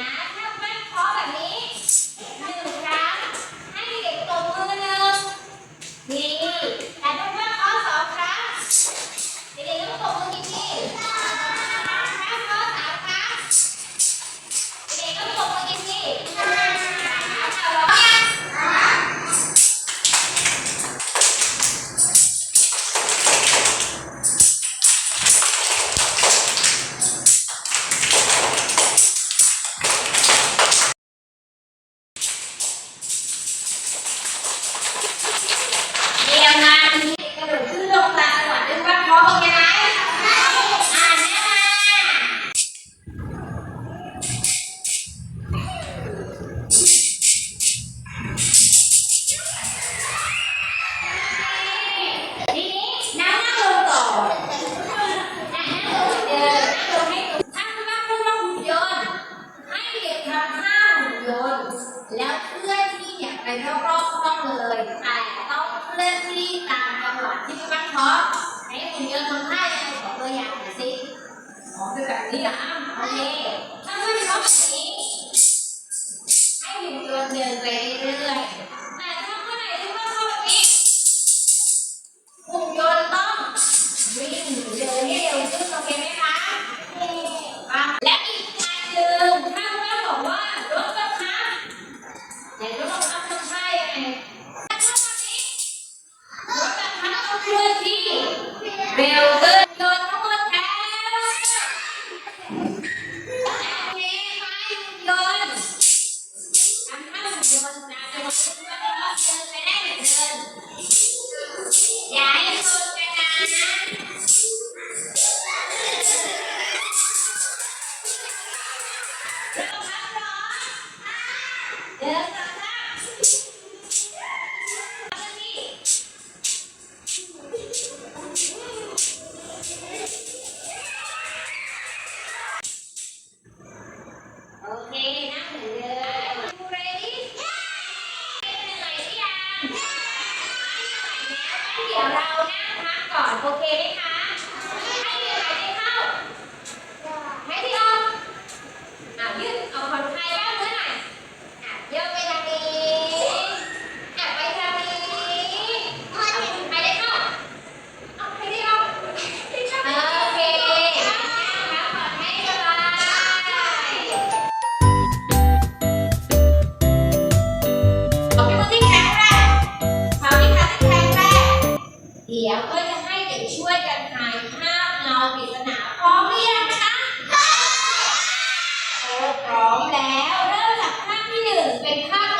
Yeah. อ๋อคือแบบนี้นะโอเคถ้าไม่ล็อบบนี้ ให้อยู่ตัวเดินไปเรื่อยๆแต่ถ้าเมื่อไหร่ที่ว่าเข้แบบนี้หุ่นยนต์ต้องวิ่งเดินให้เร็วขึ้นโอเคไหมคะอะและอีกอันหนึ่งถ้าว่าบอกว่ารถบังคับไหนรถบังคับทำท่ายังไงถ้าทำแนี้รถบังคับต้องเคลื่อนที่เร็ว Yes. ดี๋ยวก็จะให้เด็กช่วยกันถ่ายภาพเงาปริศนาพร้อมหรือยังคะพร้อมแล้วเริ่มจากภาพที่หนึ่งเป็นภาพ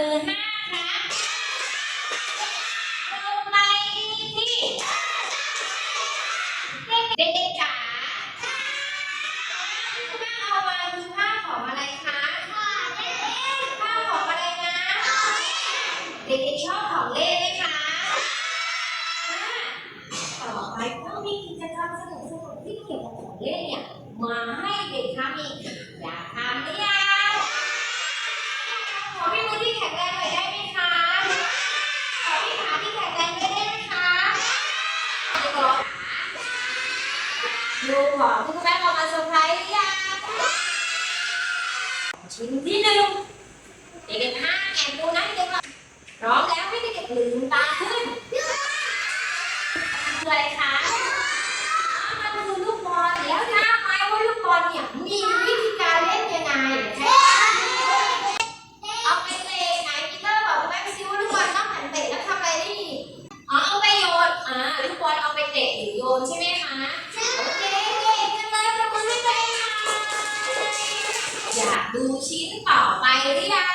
the hand. ชิ้นที่หนึ่งเด็กๆห้าแอบดูนะเด็กๆพร้องแล้วให้เด็กๆลืมตาขึ้นคืออะไรคะมันคือลูกบอลแล้วนะไหมว่าลูกบอลเนี่ยมีวิธีการเล่นยังไงเอาไปเตะไหพีเตอร์บอกคุณม่ซิวลูกบอลต้หันเตแล้วทำไรนี่อ๋อเอาไปโยนอ่าลูกบอลเอาไปเตะหรือโยนใช่ไหมคะ อยากดูชิ้นต่อไปหรือยัง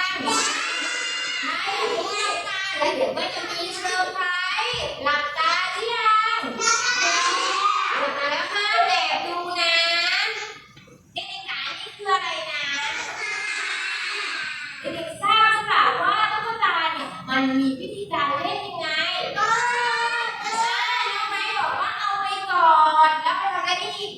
ไม่รู้ค่ะแล้วเดี๋ยวก็จะมีเซอร์ไพรส์หลับตาหรือยังหลับตาแล้วห้ามแบบดูนะเด็กๆขานี่คืออะไรนะเด็กๆทราบหรือเปล่าว่าตุ๊กตาเนี่ยมันมีวิธีการเล่นยังไงก็ได้ทำไมบอกว่าเอาไปก่อนแล้วเราได้ยิน